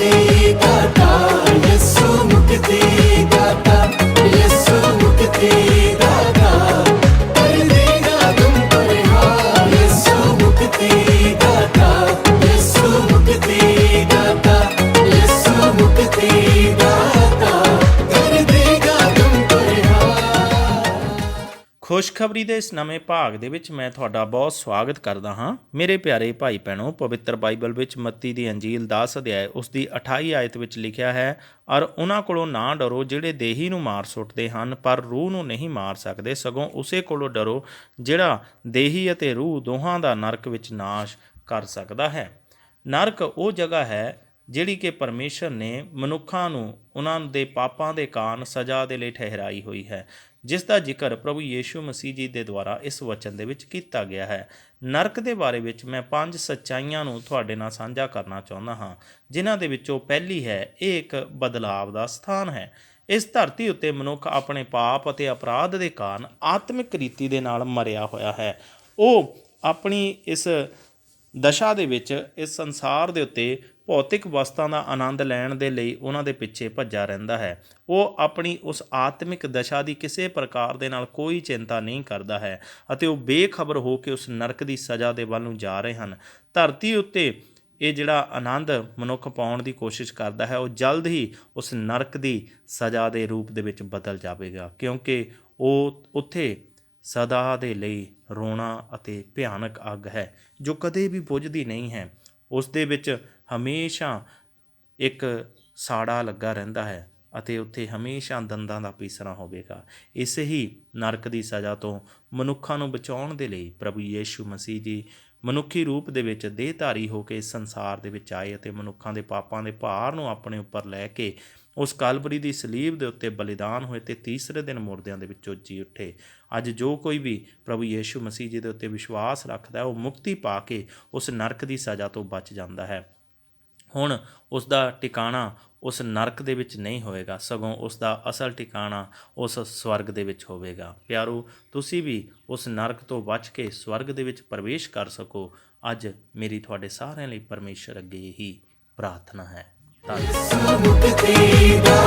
ਮੁਕਤੀ ਖੁਸ਼ਖਬਰੀ ਦੇ ਇਸ ਨਵੇਂ ਭਾਗ ਦੇ ਵਿੱਚ ਮੈਂ ਤੁਹਾਡਾ ਬਹੁਤ ਸਵਾਗਤ ਕਰਦਾ ਹਾਂ। ਮੇਰੇ ਪਿਆਰੇ ਭਾਈ ਭੈਣੋ, ਪਵਿੱਤਰ ਬਾਈਬਲ ਵਿੱਚ ਮੱਤੀ ਦੀ ਅੰਜੀਲ 10 ਅਧਿਆਇ ਉਸ ਦੀ 28 ਆਇਤ ਵਿੱਚ ਲਿਖਿਆ ਹੈ ਔਰ ਉਹਨਾਂ ਕੋਲੋਂ ਨਾ ਡਰੋ ਜਿਹੜੇ ਦੇਹੀ ਨੂੰ ਮਾਰ ਸੁੱਟਦੇ ਹਨ, ਪਰ ਰੂਹ ਨੂੰ ਨਹੀਂ ਮਾਰ ਸਕਦੇ। ਸਗੋਂ ਉਸੇ ਕੋਲੋਂ ਡਰੋ ਜਿਹੜਾ ਦੇਹੀ ਅਤੇ ਰੂਹ ਦੋਹਾਂ ਦਾ ਨਰਕ ਵਿੱਚ ਨਾਸ਼ ਕਰ ਸਕਦਾ ਹੈ। ਨਰਕ ਉਹ ਜਗ੍ਹਾ ਹੈ ਜਿਹੜੀ ਕਿ ਪਰਮੇਸ਼ਰ ਨੇ ਮਨੁੱਖਾਂ ਨੂੰ ਉਹਨਾਂ ਦੇ ਪਾਪਾਂ ਦੇ ਕਾਰਨ ਸਜ਼ਾ ਦੇ ਲਈ ਠਹਿਰਾਈ ਹੋਈ ਹੈ, ਜਿਸ ਦਾ ਜ਼ਿਕਰ ਪ੍ਰਭੂ ਯੀਸ਼ੂ ਮਸੀਹ ਜੀ ਦੇ ਦੁਆਰਾ ਇਸ ਵਚਨ ਦੇ ਵਿੱਚ ਕੀਤਾ ਗਿਆ ਹੈ। ਨਰਕ ਦੇ ਬਾਰੇ ਵਿੱਚ ਮੈਂ ਪੰਜ ਸੱਚਾਈਆਂ ਨੂੰ ਤੁਹਾਡੇ ਨਾਲ ਸਾਂਝਾ ਕਰਨਾ ਚਾਹੁੰਦਾ ਹਾਂ, ਜਿਨ੍ਹਾਂ ਦੇ ਵਿੱਚੋਂ ਪਹਿਲੀ ਹੈ, ਇਹ ਇੱਕ ਬਦਲਾਵ ਦਾ ਸਥਾਨ ਹੈ। ਇਸ ਧਰਤੀ ਉੱਤੇ ਮਨੁੱਖ ਆਪਣੇ ਪਾਪ ਅਤੇ ਅਪਰਾਧ ਦੇ ਕਾਰਨ ਆਤਮਿਕ ਰੀਤੀ ਦੇ ਨਾਲ ਮਰਿਆ ਹੋਇਆ ਹੈ। ਉਹ ਆਪਣੀ ਇਸ ਦਸ਼ਾ ਦੇ ਵਿੱਚ, ਇਸ ਸੰਸਾਰ ਦੇ ਉੱਤੇ ਭੌਤਿਕ ਵਸਤਾਂ ਦਾ ਆਨੰਦ ਲੈਣ ਦੇ ਲਈ ਉਹਨਾਂ ਦੇ ਪਿੱਛੇ ਭੱਜਾ ਰਹਿੰਦਾ ਹੈ। ਉਹ ਆਪਣੀ ਉਸ ਆਤਮਿਕ ਦਸ਼ਾ ਦੀ ਕਿਸੇ ਪ੍ਰਕਾਰ ਦੇ ਨਾਲ ਕੋਈ ਚਿੰਤਾ ਨਹੀਂ ਕਰਦਾ ਹੈ ਅਤੇ ਉਹ ਬੇਖਬਰ ਹੋ ਕੇ ਉਸ ਨਰਕ ਦੀ ਸਜ਼ਾ ਦੇ ਵੱਲ ਨੂੰ ਜਾ ਰਹੇ ਹਨ। ਧਰਤੀ ਉੱਤੇ ਇਹ ਜਿਹੜਾ ਆਨੰਦ ਮਨੁੱਖ ਪਾਉਣ ਦੀ ਕੋਸ਼ਿਸ਼ ਕਰਦਾ ਹੈ, ਉਹ ਜਲਦ ਹੀ ਉਸ ਨਰਕ ਦੀ ਸਜ਼ਾ ਦੇ ਰੂਪ ਦੇ ਵਿੱਚ ਬਦਲ ਜਾਵੇਗਾ ਕਿਉਂਕਿ ਉਹ ਉੱਥੇ ਸਦਾ ਦੇ ਲਈ ਰੋਣਾ ਅਤੇ ਭਿਆਨਕ ਅੱਗ ਹੈ, ਜੋ ਕਦੇ ਵੀ ਬੁਝਦੀ ਨਹੀਂ ਹੈ। ਉਸ ਦੇ ਵਿੱਚ ਹਮੇਸ਼ਾ ਇੱਕ ਸਾੜਾ ਲੱਗਾ ਰਹਿੰਦਾ ਹੈ ਅਤੇ ਉੱਥੇ ਹਮੇਸ਼ਾ ਦੰਦਾਂ ਦਾ ਪੀਸਣਾ ਹੋਵੇਗਾ। ਇਸ ਹੀ ਨਰਕ ਦੀ ਸਜ਼ਾ ਤੋਂ ਮਨੁੱਖਾਂ ਨੂੰ ਬਚਾਉਣ ਦੇ ਲਈ ਪ੍ਰਭੂ ਯੀਸ਼ੂ ਮਸੀਹ ਜੀ ਮਨੁੱਖੀ ਰੂਪ ਦੇ ਵਿੱਚ ਦੇਹਧਾਰੀ ਹੋ ਕੇ ਸੰਸਾਰ ਦੇ ਵਿੱਚ ਆਏ ਅਤੇ ਮਨੁੱਖਾਂ ਦੇ ਪਾਪਾਂ ਦੇ ਭਾਰ ਨੂੰ ਆਪਣੇ ਉੱਪਰ ਲੈ ਕੇ ਉਸ ਕਲਵਰੀ ਦੀ ਸਲੀਬ ਦੇ ਉੱਤੇ ਬਲੀਦਾਨ ਹੋਏ ਤੇ ਤੀਸਰੇ ਦਿਨ ਮੁਰਦਿਆਂ ਦੇ ਵਿੱਚੋਂ ਜੀ ਉੱਠੇ। ਅੱਜ ਜੋ ਕੋਈ ਵੀ ਪ੍ਰਭੂ ਯੀਸ਼ੂ ਮਸੀਹ ਜੀ ਦੇ ਉੱਤੇ ਵਿਸ਼ਵਾਸ ਰੱਖਦਾ ਹੈ, ਉਹ ਮੁਕਤੀ ਪਾ ਕੇ ਉਸ ਨਰਕ ਦੀ ਸਜ਼ਾ ਤੋਂ ਬਚ ਜਾਂਦਾ ਹੈ। ਹੁਣ ਉਸ ਦਾ ਟਿਕਾਣਾ ਉਸ ਨਰਕ ਦੇ ਵਿੱਚ ਨਹੀਂ ਹੋਵੇਗਾ, ਸਗੋਂ ਉਸ ਦਾ ਅਸਲ ਟਿਕਾਣਾ ਉਸ ਸਵਰਗ ਦੇ ਵਿੱਚ ਹੋਵੇਗਾ। ਪਿਆਰੋ, ਤੁਸੀਂ ਵੀ ਉਸ ਨਰਕ ਤੋਂ ਬਚ ਕੇ ਸਵਰਗ ਦੇ ਵਿੱਚ ਪ੍ਰਵੇਸ਼ ਕਰ ਸਕੋ। ਅੱਜ ਮੇਰੀ ਤੁਹਾਡੇ ਸਾਰਿਆਂ ਲਈ ਪਰਮੇਸ਼ਰ ਅੱਗੇ ਹੀ ਪ੍ਰਾਰਥਨਾ ਹੈ। ਧੰਨਵਾਦ।